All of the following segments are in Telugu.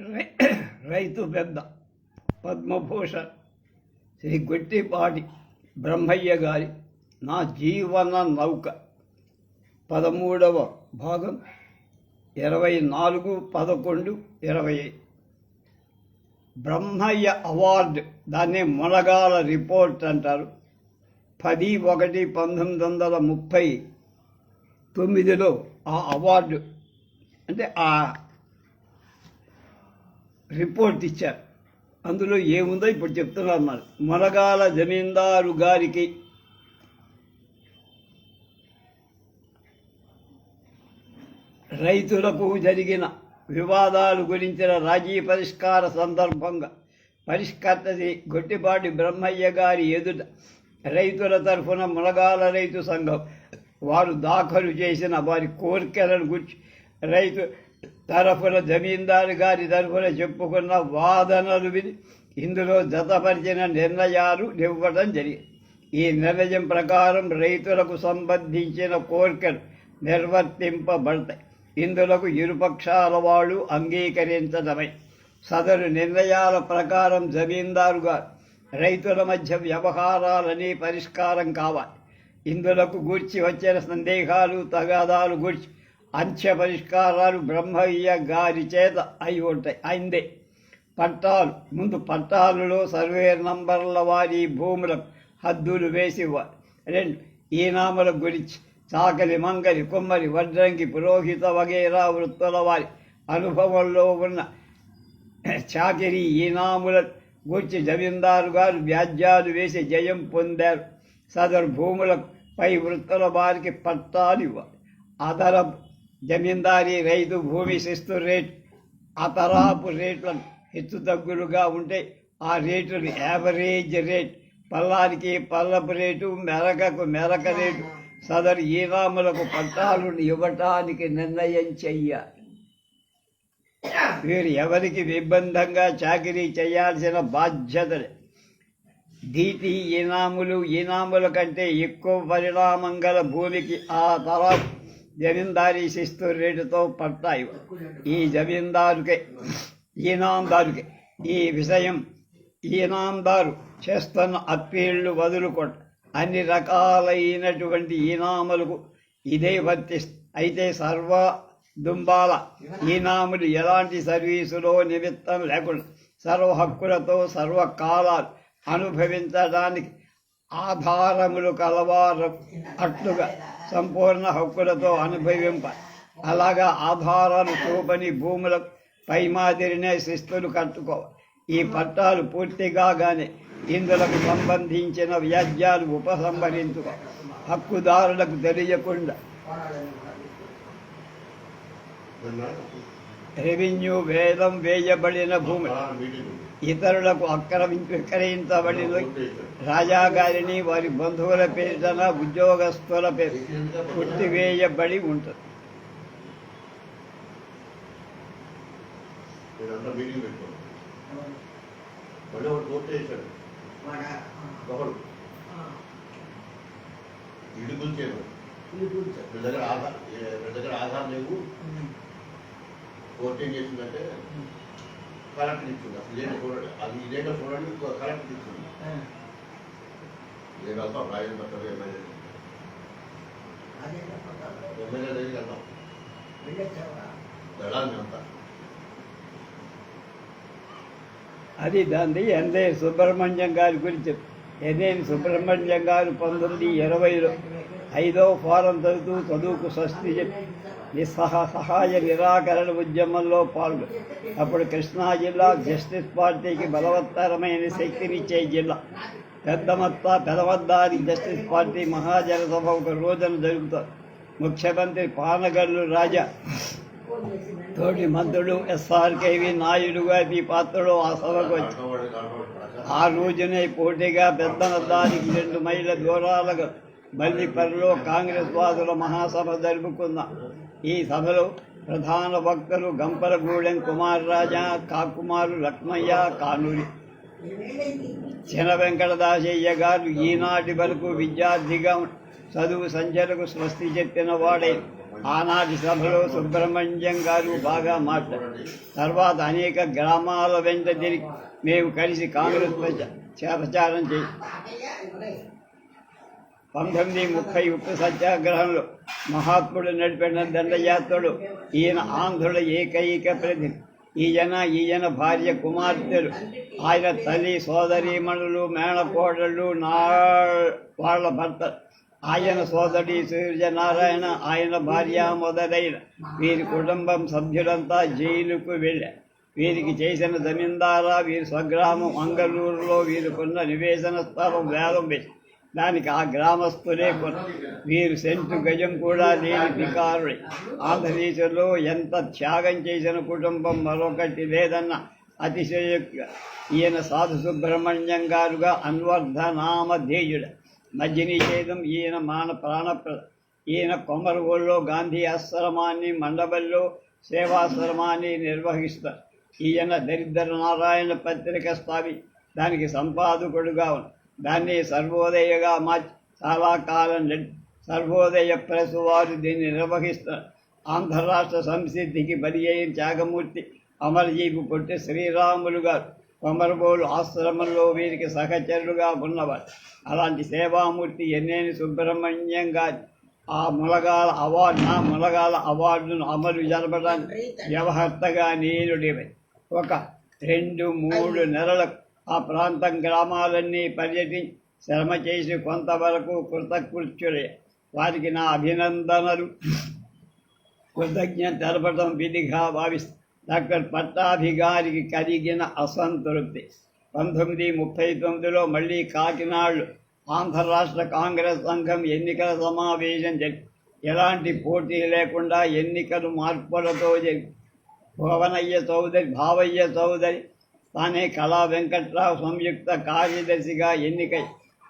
రై- రైతు పెద్ద పద్మభూషణ్ శ్రీ గొట్టిపాటి బ్రహ్మయ్య గారి నా జీవన నౌక. పదమూడవ భాగం ఇరవై నాలుగు పదకొండు ఇరవై బ్రహ్మయ్య అవార్డు దాన్ని మునగాల రిపోర్ట్ అంటారు. పది ఒకటి పంతొమ్మిది వందల ముప్పై తొమ్మిదిలో ఆ అవార్డు అంటే ఆ రిపోర్ట్ ఇచ్చారు. అందులో ఏముందో ఇప్పుడు చెప్తున్నారు మరి మునగాల జమీందారు గారికి రైతులకు జరిగిన వివాదాలు గురించిన రాజీ పరిష్కార సందర్భంగా పరిష్కర్తది గొట్టిపాటి బ్రహ్మయ్య గారి ఎదుట రైతుల తరఫున మునగాల రైతు సంఘం వారు దాఖలు చేసిన వారి కోరికలను గుర్చి రైతు తరఫున జమీందారు గారి తరఫున చెప్పుకున్న వాదనలు విని ఇందులో జతపరిచిన నిర్ణయాలు ఇవ్వడం జరిగింది. ఈ నిర్ణయం ప్రకారం రైతులకు సంబంధించిన కోరికలు నిర్వర్తింపబడతాయి. ఇందులకు ఇరుపక్షాల వాళ్ళు అంగీకరించడమే సదరు నిర్ణయాల ప్రకారం జమీందారు గారు రైతుల మధ్య వ్యవహారాలని పరిష్కారం కావాలి. ఇందులకు గూర్చి వచ్చిన సందేహాలు తగాదాలు గూర్చి అంత్య పరిష్కారాలు బ్రహ్మయ్య గారి చేత అయి ఉంటాయి. అయిందే. పట్టాలు. ముందు పట్టాలులో సర్వే నంబర్ల వారి భూములకు హద్దులు వేసి రెండు రెండు. ఈనాముల గురించి చాకలి మంగలి కుమ్మరి వడ్రంగి పురోహిత వగేరా వృత్తుల వారి అనుభవంలో ఉన్న చాకిరి ఈనాముల గూర్చి జమీందారు గారు వ్యాజ్యాలు వేసి జయం పొందారు. సదరు భూములకు పై వృత్తుల వారికి పట్టాలు ఇవ్వాలి అదర జమీందారీ రైతు భూమి శిస్తు రేట్ ఆ తరహాపు రేట్లను హెచ్చు తగ్గులుగా ఉంటే ఆ రేటును యావరేజ్ రేట్ పల్లానికి పల్లపు రేటు మెరకకు మెరక రేటు సదరు ఈనాములకు పట్టాలను ఇవ్వటానికి నిర్ణయం చెయ్యాలి వీరు ఎవరికి నిర్బంధంగా చాకరీ చేయాల్సిన బాధ్యతలే? దీటి ఈనాములు ఈనాముల కంటే ఎక్కువ పరిణామం గల భూమికి ఆ తరం జమీందారీ శిస్తు రేటుతో పట్టాయి. ఈ జమీందారుకే ఈనాందారుకే ఈ విషయం ఈనాందారు చేస్తున్న అప్పీళ్ళు వదులుకోట అన్ని రకాలైనటువంటి ఈనాములకు ఇదే వర్తి అయితే సర్వ దుంబాల ఈనాములు ఎలాంటి సర్వీసులో నిమిత్తం లేకుండా సర్వ హక్కులతో సర్వ కాలాలు అనుభవించడానికి ఆధారములు కలవారు అట్లుగా సంపూర్ణ హక్కులతో అనుభవింప. అలాగా ఆధారాలు చూపని భూములకు పై మాదిరినే శిస్తులు కట్టుకోవాలి ఈ పట్టాలు పూర్తిగా గానే ఇందులకు సంబంధించిన వ్యాజ్యాలు ఉపసంహరించుకో. హక్కుదారులకు తెలియకుండా. రెవెన్యూ వేదం వేయబడిన భూమి. ఇతరులకు అక్రమించి విక్రయించబడిన రాజాగారిని వారి బంధువుల పేరున ఉద్యోగస్తుల పేరు కొట్టివేయబడి ఉంటుంది. ఆధార్ వీళ్ళ దగ్గర ఆధార్ లేవు. కోర్టు ఏం చేసిందంటే కరెక్ట్ ఇచ్చింది అసలు లేట చూడండి అది ఇదేటో చూడండి కరెక్ట్ ఇచ్చింది నేను వెళ్తాం రాయల్ పట్టాలి ఎమ్మెల్యే ఎమ్మెల్యే దగ్గరికి వెళ్తాం వెళ్ళాలి మేమంతా అది దాన్ని ఎన్ఏ సుబ్రహ్మణ్యం గారి గురించి ఎన్ఎన్ సుబ్రహ్మణ్యం గారు పంతొమ్మిది ఇరవైలో ఐదో ఫారం చదువుతూ చదువుకు స్వస్తి చెప్పి నిస్సహ సహాయ నిరాకరణ ఉద్యమంలో పాల్గొ అప్పుడు కృష్ణా జిల్లా జస్టిస్ పార్టీకి బలవత్తరమైన శక్తినిచ్చే జిల్లా. పెద్దమత్త పెదవద్దారి జస్టిస్ పార్టీ మహాజనసభ ఒక రోజున జరుగుతారు ముఖ్యమంత్రి పానగల్లు రాజా తోటి మంత్రులు ఎస్ఆర్కేవి నాయుడు గారి పాత్రలో ఆ సభకు వచ్చి ఆ రోజునే పోటీగా పెద్దనద్దానికి రెండు మైళ్ళ దూరాలకు మల్లిపల్లిలో కాంగ్రెస్ వాదుల మహాసభ జరుపుకున్న ఈ సభలో ప్రధాన వక్తలు గంపలగూడెం కుమార్ రాజా కాకుమారు లక్ష్మయ్య కానూరి. చిన వెంకటదాసయ్య గారు ఈనాటి వరకు విద్యార్థిగా చదువు సంచలకు స్వస్తి చెప్పిన వాడే. ఆనాటి సభలో సుబ్రహ్మణ్యం గారు బాగా మాట్లాడారు తర్వాత అనేక గ్రామాల వెంట తిరిగి మేము కలిసి కాంగ్రెస్ ప్రచ- చేయి పంతొమ్మిది ముప్పై ఉప్పు సత్యాగ్రహంలో మహాత్ముడు నడిపిన దండయాత్రలు ఈయన ఆంధ్రుల ఏకైక ప్రతి ఈయన ఈయన భార్య కుమార్తెలు ఆయన తల్లి సోదరీమణులు మేళకోడళ్ళు నా వాళ్ళ భర్త. ఆయన సోదరి సూర్యనారాయణ ఆయన భార్య మొదలైన వీరి కుటుంబం సభ్యులంతా జైలుకు వెళ్ళారు. వీరికి చేసిన జమీందారా వీరి స్వగ్రామం మంగళూరులో వీరికున్న నివేశన స్థలం వేలం దానికి ఆ గ్రామస్తులే వీరు సెంటు గజం కూడా లేని పికారుడి ఆంధ్రదేశంలో ఎంత త్యాగం చేసిన కుటుంబం మరొకటి లేదన్న అతిశయోక్తిగా ఈయన సాధు సుబ్రహ్మణ్యం గారుగా అన్వర్ధనామధేయుడు మధ్య నిషేధం ఈయన మాన ప్రాణప్రద ఈయన కొమరగోల్లో గాంధీ ఆశ్రమాన్ని మండపల్లో సేవాశ్రమాన్ని నిర్వహిస్తారు. ఈయన దరిద్ర నారాయణ పత్రిక స్థాపి దానికి సంపాదకుడుగా ఉన్న దాన్ని సర్వోదయగా మార్చి చాలా కాలం సర్వోదయ ప్రెస్ వారు దీన్ని నిర్వహిస్తారు ఆంధ్ర రాష్ట్ర సంసిద్ధికి బలి అయిన త్యాగమూర్తి అమరజీవి పొట్టి శ్రీరాములు గారు. కొమరబోలు ఆశ్రమంలో వీరికి సహచరులుగా ఉన్నవారు. అలాంటి సేవామూర్తి ఎన్నేని సుబ్రహ్మణ్యం గారి. ఆ ములగాల అవార్డు ఆ ములగాల అవార్డును అమలు జరపడానికి వ్యవహర్తగా నీరుడివై ఒక రెండు మూడు నెలలకు ఆ ప్రాంతం గ్రామాలన్నీ పర్యటించి శ్రమ చేసి కొంతవరకు కృతకృత్యులే. వారికి నా అభినందనలు. కృతజ్ఞత తెలపడం విధిగా భావిస్తాను డాక్టర్ పట్టాభి గారికి కలిగిన అసంతృప్తి. పంతొమ్మిది ముప్పై తొమ్మిదిలో మళ్ళీ కాకినాడలో ఆంధ్ర రాష్ట్ర కాంగ్రెస్ సంఘం ఎన్నికల సమావేశం జరిగి ఎలాంటి పోటీ లేకుండా ఎన్నికలు మార్పులతో జరిగి భువనయ్య చౌదరి భావయ్య చౌదరి తానే కళా వెంకట్రావు సంయుక్త కార్యదర్శిగా ఎన్నికై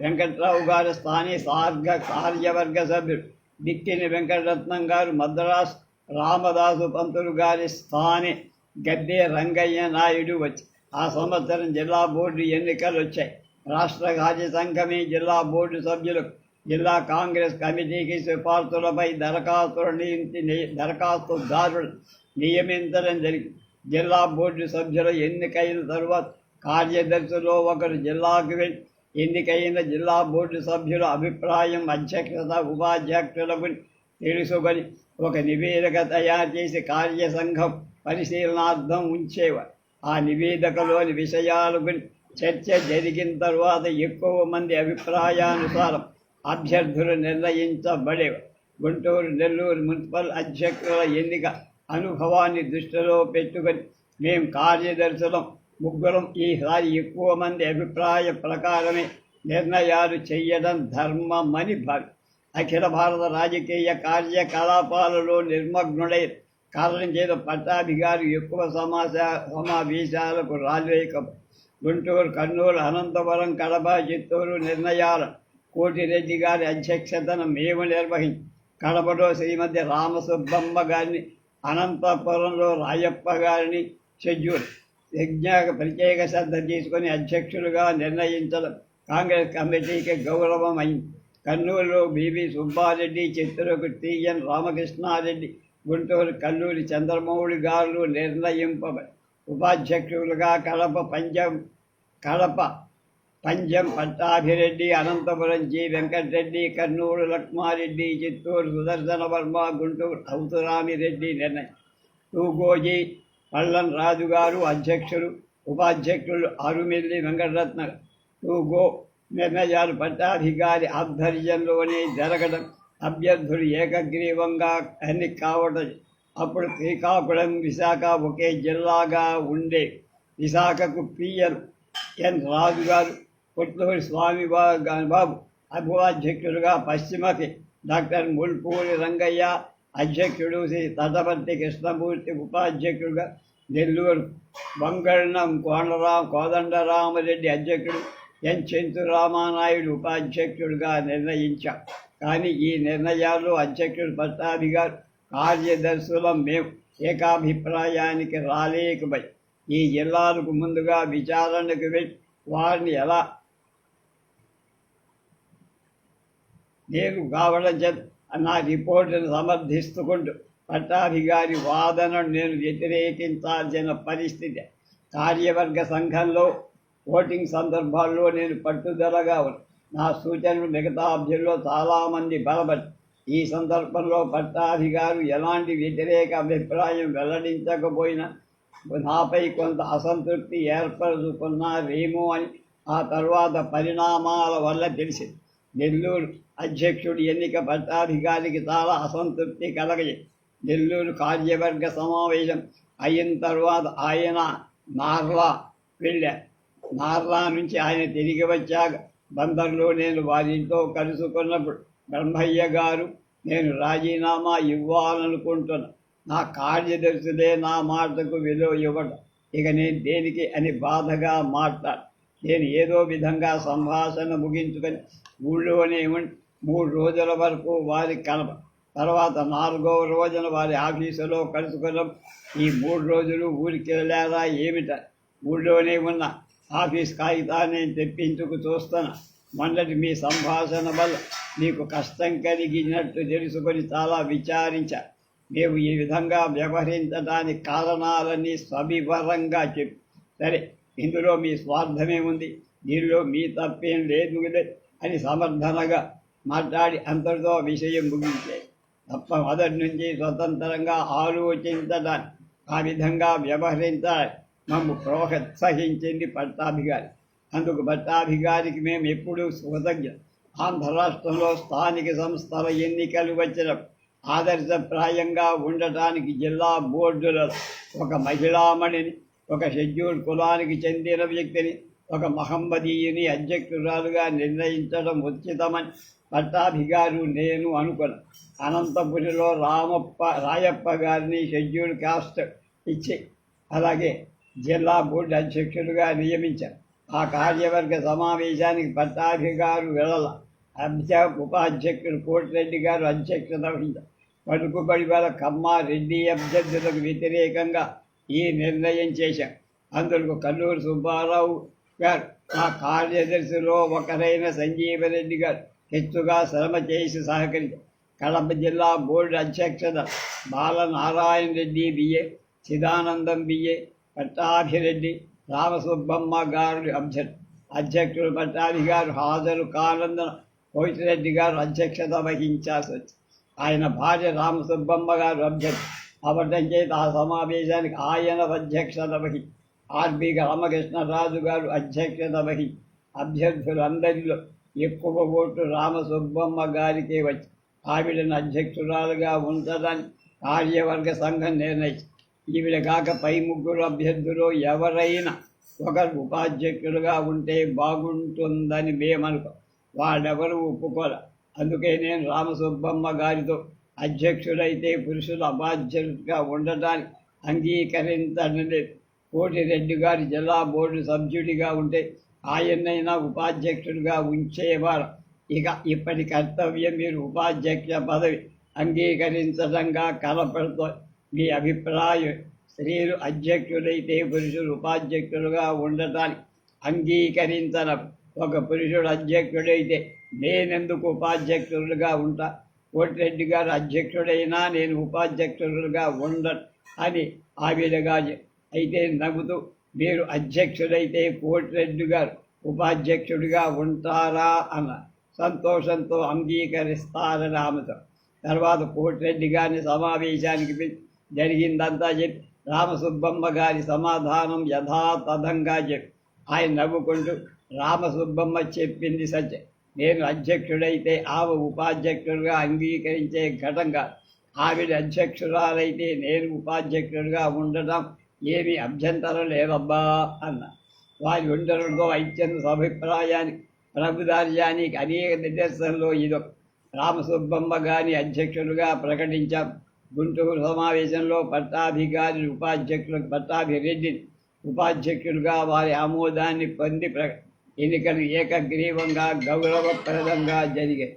వెంకట్రావు గారు స్థానిక సార్గ కార్యవర్గ సభ్యుడు. దిక్కిని వెంకటరత్నం గారు మద్రాస్ రామదాసు పంతులు గారి స్థాని గద్దె రంగయ్య నాయుడు వచ్చి ఆ సంవత్సరం జిల్లా బోర్డు ఎన్నికలు వచ్చాయి రాష్ట్ర కార్య సంఘమే జిల్లా బోర్డు సభ్యులకు జిల్లా కాంగ్రెస్ కమిటీకి సిఫార్సులపై దరఖాస్తులు నియమించి దరఖాస్తుదారులు నియమించడం జరిగింది జిల్లా బోర్డు సభ్యులు ఎన్నికైన తరువాత కార్యదర్శిలో ఒకరు జిల్లాకు వెళ్ళి ఎన్నికైన జిల్లా బోర్డు సభ్యుల అభిప్రాయం అధ్యక్షత ఉపాధ్యక్షులకు తెలుసుకొని ఒక నివేదిక తయారు చేసి కార్యసంఘం పరిశీలనార్థం ఉంచేవారు. ఆ నివేదికలోని విషయాలకు చర్చ జరిగిన తరువాత ఎక్కువ మంది అభిప్రాయానుసారం అభ్యర్థులు నిర్ణయించబడే గుంటూరు నెల్లూరు మున్సిపల్ అధ్యక్షుల ఎన్నిక అనుభవాన్ని దృష్టిలో పెట్టుకొని మేము కార్యదర్శులం ముగ్గురం ఈసారి ఎక్కువ మంది అభిప్రాయ ప్రకారమే నిర్ణయాలు చేయడం ధర్మమని భావి. అఖిల భారత రాజకీయ కార్యకలాపాలలో నిర్మగ్నుడై కారణం చేత పట్టాభిగారు ఎక్కువ సమాసా సమావేశాలకు రాలేక గుంటూరు కర్నూలు అనంతపురం కడప చిత్తూరు నిర్ణయాలు కోటిరెడ్డి గారి అధ్యక్షతన మేము నిర్వహించి కడపలో శ్రీమతి రామసుబ్బమ్మ గారిని అనంతపురంలో రాయప్ప గారిని షెడ్యూల్ యజ్ఞ ప్రత్యేక శ్రద్ధ తీసుకొని అధ్యక్షులుగా నిర్ణయించడం కాంగ్రెస్ కమిటీకి గౌరవం అయింది కర్నూలులో బీబీ సుబ్బారెడ్డి చిత్తూరుకు టీఎన్ రామకృష్ణారెడ్డి గుంటూరు కల్లూరి చంద్రమౌళి గారు నిర్ణయింపబడి ఉపాధ్యక్షులుగా కడప పంచ కడప పంజం పట్టాభిరెడ్డి అనంతపురం జి. వెంకటరెడ్డి కర్నూలు లక్ష్మారెడ్డి చిత్తూరు సుదర్శన వర్మ గుంటూరు అవుతురామిరెడ్డి నిర్ణయం. టూగోజీ పళ్ళన్ రాజు గారు అధ్యక్షులు ఉపాధ్యక్షులు అరుమిల్లి వెంకటరత్న. టూగో నిర్ణయాలు పట్టాధికారి ఆధ్వర్యంలోనే జరగడం. అభ్యర్థులు ఏకగ్రీవంగా అన్ని కావడం. అప్పుడు శ్రీకాకుళం విశాఖ ఒకే జిల్లాగా ఉండే విశాఖకు పిఎన్ ఎన్ రాజు గారు పుట్టూరి స్వామి బాబు ఉపాధ్యక్షులుగా పశ్చిమకి డాక్టర్ ముల్పూరి రంగయ్య అధ్యక్షుడు శ్రీ తటపర్తి కృష్ణమూర్తి ఉపాధ్యక్షుడుగా నెల్లూరు బంగళం కోనరా కోదండరామరెడ్డి అధ్యక్షుడు ఎన్ చెంతు రామానాయుడు ఉపాధ్యక్షుడిగా నిర్ణయించాం. కానీ ఈ నిర్ణయాల్లో అధ్యక్షుడు పట్టాభి గారు కార్యదర్శులం మేము. ఏకాభిప్రాయానికి రాలేకపోయి ఈ జిల్లాలకు ముందుగా విచారణకు వెళ్ళి వారిని ఎలా నేను కావడం చేత నా రిపోర్టును సమర్థిస్తుకుంటూ పట్టాధికారి వాదనను నేను వ్యతిరేకించాల్సిన పరిస్థితి. కార్యవర్గ సంఘంలో ఓటింగ్ సందర్భాల్లో నేను పట్టుదలగా నా సూచనలు మిగతా అభ్యుల్లో చాలామంది బలపడి ఈ సందర్భంలో పట్టాధికారు ఎలాంటి వ్యతిరేక అభిప్రాయం వెల్లడించకపోయినా నాపై కొంత అసంతృప్తి ఏర్పరచుకున్నారేమో అని ఆ తర్వాత పరిణామాల వల్ల తెలిసింది. నెల్లూరు అధ్యక్షుడు ఎన్నిక పట్టాధికారికి చాలా అసంతృప్తి కలగజే. నెల్లూరు కార్యవర్గ సమావేశం అయిన తర్వాత ఆయన నార్లా వెళ్ళా. నార్లా నుంచి ఆయన తిరిగి వచ్చాక బందర్లో నేను వారితో కలుసుకున్నప్పుడు బ్రహ్మయ్య గారు నేను రాజీనామా ఇవ్వాలనుకుంటున్నా. నా కార్యదర్శులే నా మాటకు విలువ ఇవ్వడం. ఇక నేను దేనికి అని బాధగా మాట్లాడు. నేను ఏదో విధంగా సంభాషణ ముగించుకొని ఊళ్ళోనే మూడు రోజుల వరకు వారి కలప తర్వాత నాలుగవ రోజున వారి ఆఫీసులో కలుసుకున్నాం. ఈ మూడు రోజులు ఊరికి వెళ్ళారా ఏమిట? ఊళ్ళోనే ఉన్న. ఆఫీస్ కాగితాన్ని నేను తెప్పించుకు చూస్తాను. మొన్నటి మీ సంభాషణ వల్ల మీకు కష్టం కలిగినట్టు తెలుసుకొని చాలా విచారించా. మేము ఈ విధంగా వ్యవహరించడానికి కారణాలన్నీ సవివరంగా చెప్పి. సరే ఇందులో మీ స్వార్థమే ఉంది దీనిలో మీ తప్పేం లేదు అని సమర్థనగా మాట్లాడి అంతటితో విషయం ముగించే. తప్ప మొదటి నుంచి స్వతంత్రంగా ఆలోచించడానికి ఆ విధంగా వ్యవహరించాలి. మమ్ము ప్రోత్సహించింది పట్టాభిగారి. అందుకు పట్టాభిగారికి మేము ఎప్పుడూ కృతజ్ఞం. ఆంధ్ర రాష్ట్రంలో స్థానిక సంస్థల ఎన్నికలు వచ్చిన ఆదర్శప్రాయంగా ఉండటానికి జిల్లా బోర్డుల ఒక మహిళామణిని ఒక షెడ్యూల్ కులానికి చెందిన వ్యక్తిని ఒక మహమ్మదీయుని అధ్యక్షురాలుగా నిర్ణయించడం ఉచితమని పట్టాభిగారు నేను అనుకున్నా. అనంతపురిలో రామప్ప రాయప్ప గారిని షెడ్యూల్ కాస్ట్ ఇచ్చి అలాగే జిల్లా బోర్డు అధ్యక్షులుగా నియమించారు ఆ కార్యవర్గ సమావేశానికి పట్టాభిగారు వెళ్ళాల అధ్య ఉపాధ్యక్షుడు కోటిరెడ్డి గారు అధ్యక్షత వహించారు పలుకుబడి వల్ల కమ్మ రెడ్డి అభ్యర్థులకు వ్యతిరేకంగా ఈ నిర్ణయం చేశాం. అందుకు కల్లూరు సుబ్బారావు గారు ఆ కార్యదర్శిలో ఒకరైన సంజీవరెడ్డి గారు హెచ్చుగా శ్రమ చేసి సహకరించారు. కడప జిల్లా బోర్డు అధ్యక్షత Balanarayana Reddy B A Chidanandam B A Pattabhireddy Ramasubbamma garu అభ్యర్థి అధ్యక్షుడు పట్టాభి గారు హాజరు కానందన కోటిరెడ్డి గారు అధ్యక్షత వహించాల్సి వచ్చింది. ఆయన భార్య రామసుబ్బమ్మ గారు అభ్యర్థి అవటం చేత ఆ సమావేశానికి ఆయన అధ్యక్షత వహి. ఆర్బి రామకృష్ణరాజు గారు అధ్యక్షత వహి. అభ్యర్థులందరిలో ఎక్కువ ఓటు రామసుబ్బమ్మ గారికే వచ్చి. ఆవిడను అధ్యక్షురాలుగా ఉంచడానికి కార్యవర్గ సంఘం నిర్ణయించి ఈవిడ కాక పై ముగ్గురు అభ్యర్థులు ఎవరైనా ఒకరు ఉపాధ్యక్షులుగా ఉంటే బాగుంటుందని మేమనుకో. వాళ్ళెవరూ ఒప్పుకోలే. అందుకే నేను రామసుబ్బమ్మ గారితో అధ్యక్షుడైతే పురుషులు అబాధ్యులుగా ఉండటానికి కోటి కోటిరెడ్డి గారి జిల్లా బోర్డు సభ్యుడిగా ఉంటే ఆయన్నైనా ఉపాధ్యక్షుడిగా ఉంచేవారు. ఇక ఇప్పటి కర్తవ్యం మీరు ఉపాధ్యక్ష పదవి అంగీకరించడంగా కలపడుతో మీ అభిప్రాయం స్త్రీలు అధ్యక్షుడైతే పురుషులు ఉపాధ్యక్షులుగా ఉండటానికి అంగీకరించడం ఒక పురుషుడు అధ్యక్షుడైతే నేనెందుకు ఉపాధ్యక్షులుగా ఉంటా? కోటిరెడ్డి గారు అధ్యక్షుడైనా నేను ఉపాధ్యక్షులుగా ఉండను అని ఆవిడగా అయితే నవ్వుతూ మీరు అధ్యక్షుడైతే కోటిరెడ్డి గారు ఉపాధ్యక్షుడిగా ఉంటారా? అన్న సంతోషంతో అంగీకరిస్తారని ఆమెతో. తర్వాత కోటిరెడ్డి గారిని సమావేశానికి జరిగిందంతా చెప్పి రామసుబ్బమ్మ గారి సమాధానం యథాతథంగా చెప్పి. ఆయన నవ్వుకుంటూ రామసుబ్బమ్మ చెప్పింది సత్యం. నేను అధ్యక్షుడైతే ఆమె ఉపాధ్యక్షుడిగా అంగీకరించే ఘటంగా ఆవిడ అధ్యక్షురాలైతే నేను ఉపాధ్యక్షుడిగా ఉండటం ఏమీ అభ్యంతరం లేదబ్బా అన్న. వారి ఉండడంతో ఐక్యంద అభిప్రాయానికి ప్రభుదార్యానికి అనేక నిదర్శనలో ఇది రామసుబ్బమ్మ గారిని అధ్యక్షుడిగా ప్రకటించాం. గుంటూరు సమావేశంలో పట్టాధికారి ఉపాధ్యక్షులు పట్టాభిరెడ్డిని ఉపాధ్యక్షులుగా వారి ఆమోదాన్ని పొంది ప్ర ఎన్నికలు ఏకగ్రీవంగా గౌరవప్రదంగా జరిగాయి